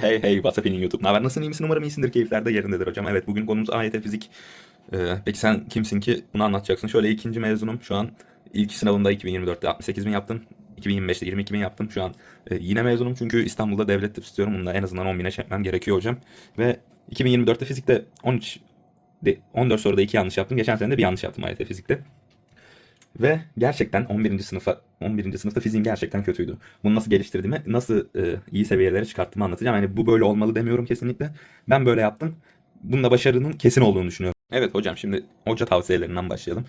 Hey hey WhatsApp'in YouTube. Ne haber? Nasılsın? iyi misin? Umarım iyisindir. Keyifler de yerindedir hocam. Evet bugün konumuz AYT fizik. Ee, peki sen kimsin ki bunu anlatacaksın? Şöyle ikinci mezunum. Şu an ilk sınavında 2024'te 68 bin yaptım. 2025'te 22 bin yaptım. Şu an e, yine mezunum çünkü İstanbul'da devlet tıp istiyorum. Bunda en azından 10 bine çekmem gerekiyor hocam. Ve 2024'te fizikte 13 de, 14 soruda 2 yanlış yaptım. Geçen sene de bir yanlış yaptım AYT fizikte. Ve gerçekten 11. sınıfa 11. sınıfta fiziğim gerçekten kötüydü. Bunu nasıl geliştirdiğimi, nasıl e, iyi seviyelere çıkarttığımı anlatacağım. Yani bu böyle olmalı demiyorum kesinlikle. Ben böyle yaptım. Bunda başarının kesin olduğunu düşünüyorum. Evet hocam şimdi hoca tavsiyelerinden başlayalım.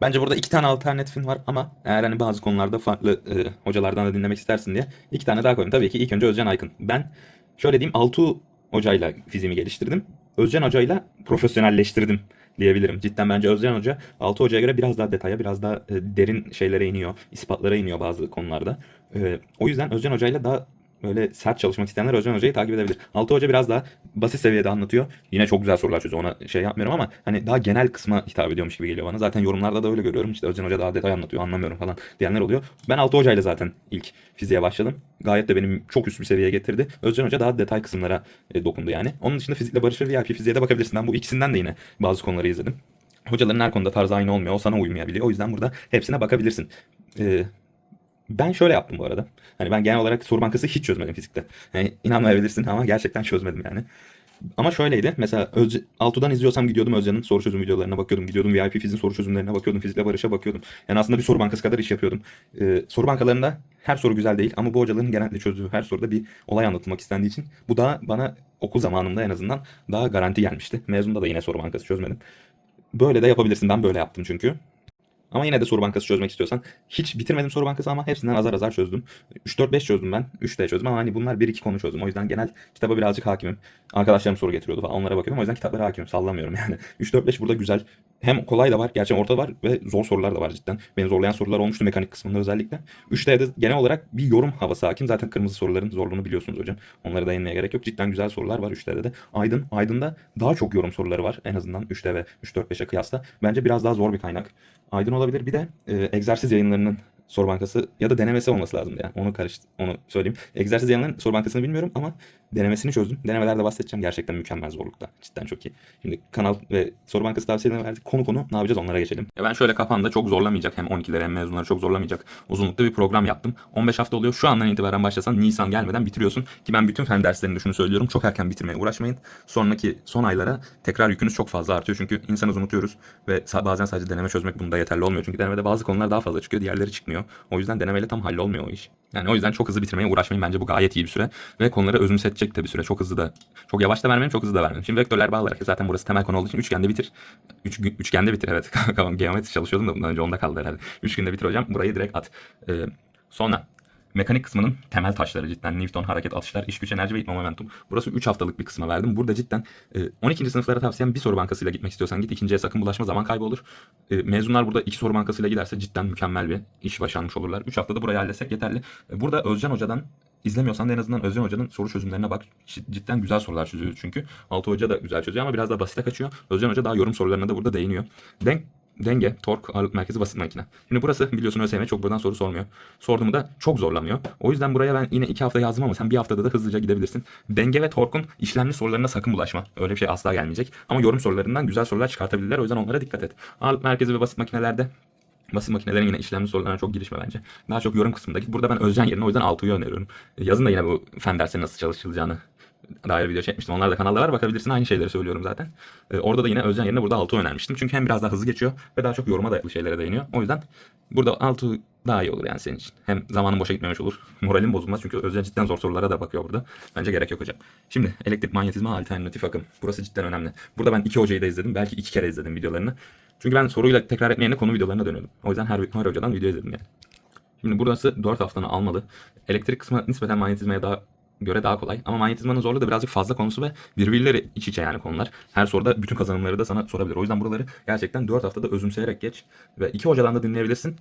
Bence burada iki tane alternatifin var ama eğer hani bazı konularda farklı e, hocalardan da dinlemek istersin diye iki tane daha koydum. Tabii ki ilk önce Özcan Aykın. Ben şöyle diyeyim Altuğ hocayla fiziğimi geliştirdim. Özcan hocayla profesyonelleştirdim diyebilirim. Cidden bence Özcan Hoca Altı Hoca'ya göre biraz daha detaya, biraz daha e, derin şeylere iniyor, ispatlara iniyor bazı konularda. E, o yüzden Özcan Hoca'yla daha böyle sert çalışmak isteyenler Özcan Hoca'yı takip edebilir. Altı Hoca biraz daha basit seviyede anlatıyor. Yine çok güzel sorular çözüyor. Ona şey yapmıyorum ama hani daha genel kısma hitap ediyormuş gibi geliyor bana. Zaten yorumlarda da öyle görüyorum. İşte Özcan Hoca daha detay anlatıyor, anlamıyorum falan diyenler oluyor. Ben Altı Hoca'yla zaten ilk fiziğe başladım. Gayet de benim çok üst bir seviyeye getirdi. Özcan Hoca daha detay kısımlara e, dokundu yani. Onun dışında fizikle barışır VIP fiziğe de bakabilirsin. Ben bu ikisinden de yine bazı konuları izledim. Hocaların her konuda tarzı aynı olmuyor. O sana uymayabiliyor. O yüzden burada hepsine bakabilirsin. Ee, ben şöyle yaptım bu arada. Hani ben genel olarak soru bankası hiç çözmedim fizikte. Yani inanmayabilirsin ama gerçekten çözmedim yani. Ama şöyleydi. Mesela Öz, Altu'dan izliyorsam gidiyordum Özcan'ın soru çözüm videolarına bakıyordum. Gidiyordum VIP fizin soru çözümlerine bakıyordum. Fizikle Barış'a bakıyordum. Yani aslında bir soru bankası kadar iş yapıyordum. Ee, soru bankalarında her soru güzel değil ama bu hocaların genellikle çözdüğü her soruda bir olay anlatılmak istendiği için bu da bana okul zamanımda en azından daha garanti gelmişti. Mezunda da yine soru bankası çözmedim. Böyle de yapabilirsin. Ben böyle yaptım çünkü. Ama yine de soru bankası çözmek istiyorsan hiç bitirmedim soru bankası ama hepsinden azar azar çözdüm. 3-4-5 çözdüm ben. 3 de çözdüm ama hani bunlar 1-2 konu çözdüm. O yüzden genel kitaba birazcık hakimim. Arkadaşlarım soru getiriyordu falan onlara bakıyorum. O yüzden kitaplara hakimim. Sallamıyorum yani. 3-4-5 burada güzel. Hem kolay da var. Gerçi orta var ve zor sorular da var cidden. Beni zorlayan sorular olmuştu mekanik kısmında özellikle. 3'te de genel olarak bir yorum havası hakim. Zaten kırmızı soruların zorluğunu biliyorsunuz hocam. Onlara değinmeye gerek yok. Cidden güzel sorular var 3'te de. Aydın. Aydın'da daha çok yorum soruları var. En azından 3'te ve 3-4-5'e kıyasla. Bence biraz daha zor bir kaynak. Aydın olabilir. Bir de e, egzersiz yayınlarının soru bankası ya da denemesi olması lazım yani. Onu karıştı onu söyleyeyim. Egzersiz yayınlarının soru bankasını bilmiyorum ama denemesini çözdüm. Denemelerde bahsedeceğim. Gerçekten mükemmel zorlukta. Cidden çok iyi. Şimdi kanal ve soru bankası tavsiyelerini verdik. Konu konu ne yapacağız onlara geçelim. Ya ben şöyle kafamda çok zorlamayacak hem 12'leri hem mezunları çok zorlamayacak uzunlukta bir program yaptım. 15 hafta oluyor. Şu andan itibaren başlasan Nisan gelmeden bitiriyorsun. Ki ben bütün fen derslerinde şunu söylüyorum. Çok erken bitirmeye uğraşmayın. Sonraki son aylara tekrar yükünüz çok fazla artıyor. Çünkü insanız unutuyoruz ve bazen sadece deneme çözmek bunda yeterli olmuyor. Çünkü denemede bazı konular daha fazla çıkıyor. Diğerleri çıkmıyor. O yüzden denemeyle tam hallolmuyor o iş. Yani o yüzden çok hızlı bitirmeye uğraşmayın. Bence bu gayet iyi bir süre. Ve konuları özümsetecek de bir süre. Çok hızlı da, çok yavaş da vermeyin, çok hızlı da vermeyin. Şimdi vektörler bağlayarak zaten burası temel konu olduğu için üçgende bitir. Üç, üçgende bitir evet. Geometri çalışıyordum da bundan önce onda kaldı herhalde. Üçgende bitir hocam. Burayı direkt at. Ee, sonra Mekanik kısmının temel taşları cidden Newton, hareket, atışlar, iş güç, enerji ve itme momentum. Burası 3 haftalık bir kısma verdim. Burada cidden e, 12. sınıflara tavsiyem bir soru bankasıyla gitmek istiyorsan git. ikinciye sakın bulaşma zaman kaybı olur. E, mezunlar burada iki soru bankasıyla giderse cidden mükemmel bir iş başarmış olurlar. 3 haftada burayı halletsek yeterli. E, burada Özcan Hoca'dan İzlemiyorsan da en azından Özcan Hoca'nın soru çözümlerine bak. Cidden güzel sorular çözüyor çünkü. Altı Hoca da güzel çözüyor ama biraz daha basite kaçıyor. Özcan Hoca daha yorum sorularına da burada değiniyor. Denk Denge, tork, ağırlık merkezi, basit makine. Şimdi burası biliyorsun ÖSYM çok buradan soru sormuyor. Sorduğumu da çok zorlamıyor. O yüzden buraya ben yine iki hafta yazdım ama sen bir haftada da hızlıca gidebilirsin. Denge ve torkun işlemli sorularına sakın bulaşma. Öyle bir şey asla gelmeyecek. Ama yorum sorularından güzel sorular çıkartabilirler. O yüzden onlara dikkat et. Ağırlık merkezi ve basit makinelerde Basit makinelerin yine işlemli sorularına çok girişme bence. Daha çok yorum kısmında git. Burada ben Özcan yerine o yüzden Altuğ'u öneriyorum. Yazın da yine bu fen dersleri nasıl çalışılacağını dair video çekmiştim. Onlar da kanalda var. Bakabilirsin. Aynı şeyleri söylüyorum zaten. Ee, orada da yine Özcan yerine burada Altuğ önermiştim. Çünkü hem biraz daha hızlı geçiyor ve daha çok yoruma dayalı şeylere değiniyor. O yüzden burada Altuğ daha iyi olur yani senin için. Hem zamanın boşa gitmemiş olur. Moralin bozulmaz. Çünkü Özcan cidden zor sorulara da bakıyor burada. Bence gerek yok hocam. Şimdi elektrik manyetizma alternatif akım. Burası cidden önemli. Burada ben iki hocayı da izledim. Belki iki kere izledim videolarını. Çünkü ben soruyla tekrar etme yerine konu videolarına dönüyordum. O yüzden her, her hocadan video izledim yani. Şimdi burası 4 haftanı almalı. Elektrik kısmı nispeten manyetizmaya daha göre daha kolay. Ama manyetizmanın zorluğu da birazcık fazla konusu ve birbirleri iç içe yani konular. Her soruda bütün kazanımları da sana sorabilir. O yüzden buraları gerçekten 4 haftada özümseyerek geç. Ve iki hocadan da dinleyebilirsin.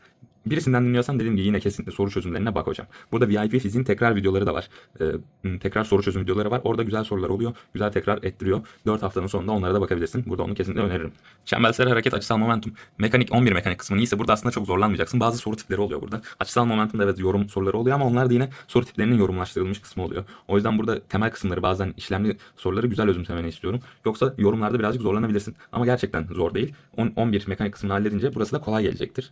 Birisinden dinliyorsan dediğim gibi yine kesinlikle soru çözümlerine bak hocam. Burada VIP fiziğin tekrar videoları da var. Ee, tekrar soru çözüm videoları var. Orada güzel sorular oluyor. Güzel tekrar ettiriyor. 4 haftanın sonunda onlara da bakabilirsin. Burada onu kesinlikle öneririm. Çembersel hareket açısal momentum. Mekanik 11 mekanik kısmı iyiyse burada aslında çok zorlanmayacaksın. Bazı soru tipleri oluyor burada. Açısal momentumda evet yorum soruları oluyor ama onlar da yine soru tiplerinin yorumlaştırılmış kısmı oluyor. O yüzden burada temel kısımları bazen işlemli soruları güzel özümsemeni istiyorum. Yoksa yorumlarda birazcık zorlanabilirsin. Ama gerçekten zor değil. 10, 11 mekanik kısmını halledince burası da kolay gelecektir.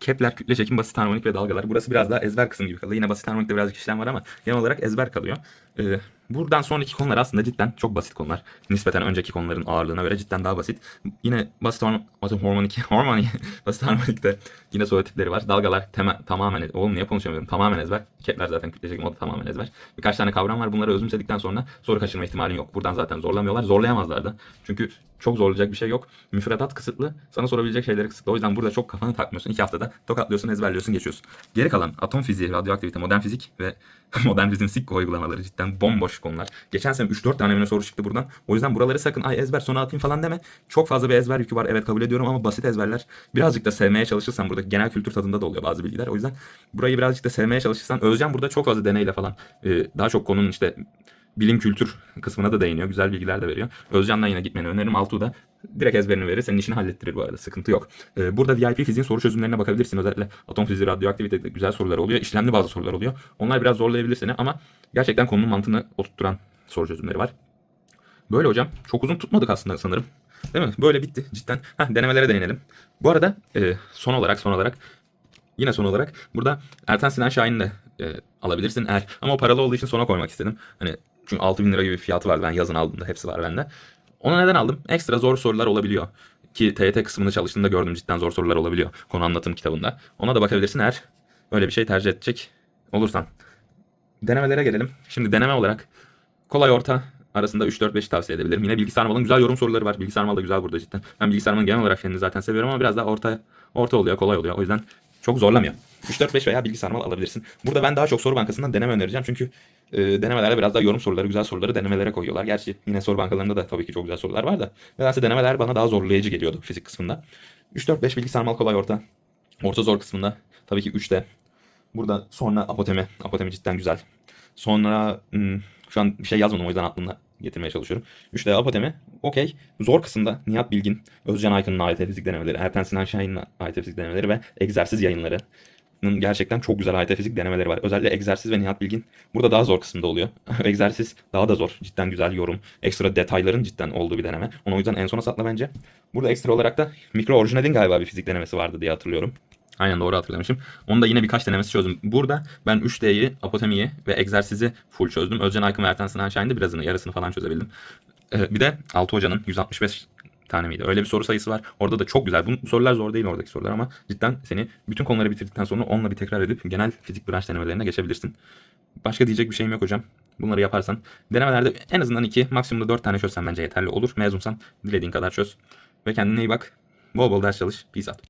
Kepler, kütle çekim, basit harmonik ve dalgalar. Burası biraz daha ezber kısım gibi kalıyor. Yine basit harmonikte birazcık işlem var ama genel olarak ezber kalıyor. Ee, buradan sonraki konular aslında cidden çok basit konular. Nispeten önceki konuların ağırlığına göre cidden daha basit. Yine basit horm- basit harmonik, harmoni, basit harmonikte yine soru tipleri var. Dalgalar tema- tamamen, oğlum niye konuşamıyorum? Tamamen ezber. Kepler zaten kütle çekim o da tamamen ezber. Birkaç tane kavram var. Bunları özümsedikten sonra soru kaçırma ihtimalin yok. Buradan zaten zorlamıyorlar. Zorlayamazlar da. Çünkü çok zorlayacak bir şey yok. Müfredat kısıtlı. Sana sorabilecek şeyleri kısıtlı. O yüzden burada çok kafanı takmıyorsun. İki haftada tokatlıyorsun, ezberliyorsun, geçiyorsun. Geri kalan atom fiziği, radyoaktivite, modern fizik ve modern fizik uygulamaları cidden bomboş konular. Geçen sene 3-4 tane mi soru çıktı buradan. O yüzden buraları sakın ay ezber sonra atayım falan deme. Çok fazla bir ezber yükü var. Evet kabul ediyorum ama basit ezberler. Birazcık da sevmeye çalışırsan burada genel kültür tadında da oluyor bazı bilgiler. O yüzden burayı birazcık da sevmeye çalışırsan Özcan burada çok fazla deneyle falan daha çok konunun işte bilim kültür kısmına da değiniyor. Güzel bilgiler de veriyor. Özcan'dan yine gitmeni öneririm. Altuğ da direkt ezberini verir. Senin işini hallettirir bu arada. Sıkıntı yok. Ee, burada VIP fiziğin soru çözümlerine bakabilirsin. Özellikle atom fiziği, radyoaktivite güzel sorular oluyor. İşlemli bazı sorular oluyor. Onlar biraz zorlayabilir seni ama gerçekten konunun mantığını oturtturan soru çözümleri var. Böyle hocam. Çok uzun tutmadık aslında sanırım. Değil mi? Böyle bitti cidden. Heh, denemelere değinelim. Bu arada e, son olarak son olarak Yine son olarak burada Ertan Sinan Şahin'i de e, alabilirsin eğer. Ama o paralı olduğu için sona koymak istedim. Hani çünkü 6000 lira gibi fiyatı vardı ben yazın aldığımda hepsi var bende. Onu neden aldım? Ekstra zor sorular olabiliyor. Ki TYT kısmını çalıştığımda gördüm cidden zor sorular olabiliyor. Konu anlatım kitabında. Ona da bakabilirsin eğer öyle bir şey tercih edecek olursan. Denemelere gelelim. Şimdi deneme olarak kolay orta arasında 3-4-5 tavsiye edebilirim. Yine bilgisayar malın güzel yorum soruları var. Bilgisayar mal da güzel burada cidden. Ben bilgisayar malın genel olarak fenini zaten seviyorum ama biraz daha orta orta oluyor, kolay oluyor. O yüzden çok zorlamıyor. 3-4-5 veya bilgisayar mal alabilirsin. Burada ben daha çok soru bankasından deneme önereceğim. Çünkü e, denemelerde biraz daha yorum soruları, güzel soruları denemelere koyuyorlar. Gerçi yine soru bankalarında da tabii ki çok güzel sorular var da. Nedense denemeler bana daha zorlayıcı geliyordu fizik kısmında. 3-4-5 bilgisayar mal kolay orta. Orta zor kısmında tabii ki 3'te. Burada sonra apotemi. Apotemi cidden güzel. Sonra hmm, şu an bir şey yazmadım o yüzden aklımda getirmeye çalışıyorum. 3'te apotemi. Okey. Zor kısımda Nihat Bilgin, Özcan Aykın'ın AYT fizik denemeleri, Erten Sinan Şahin'in AYT fizik denemeleri ve egzersiz yayınları. Gerçekten çok güzel AYT fizik denemeleri var. Özellikle egzersiz ve Nihat Bilgin burada daha zor kısımda oluyor. egzersiz daha da zor. Cidden güzel yorum. Ekstra detayların cidden olduğu bir deneme. Onu o yüzden en sona sakla bence. Burada ekstra olarak da mikro orijinalin galiba bir fizik denemesi vardı diye hatırlıyorum. Aynen doğru hatırlamışım. Onu da yine birkaç denemesi çözdüm. Burada ben 3D'yi, apotemiyi ve egzersizi full çözdüm. Özcan Aykın ve Ertan Sinan Şahin'de birazını, yarısını falan çözebildim. Ee, bir de Altı Hoca'nın 165 tane miydi? Öyle bir soru sayısı var. Orada da çok güzel. Bu sorular zor değil oradaki sorular ama cidden seni bütün konuları bitirdikten sonra onunla bir tekrar edip genel fizik branş denemelerine geçebilirsin. Başka diyecek bir şeyim yok hocam. Bunları yaparsan. Denemelerde en azından 2, maksimumda 4 tane çözsen bence yeterli olur. Mezunsan dilediğin kadar çöz. Ve kendine iyi bak. Bol bol ders çalış. Peace out.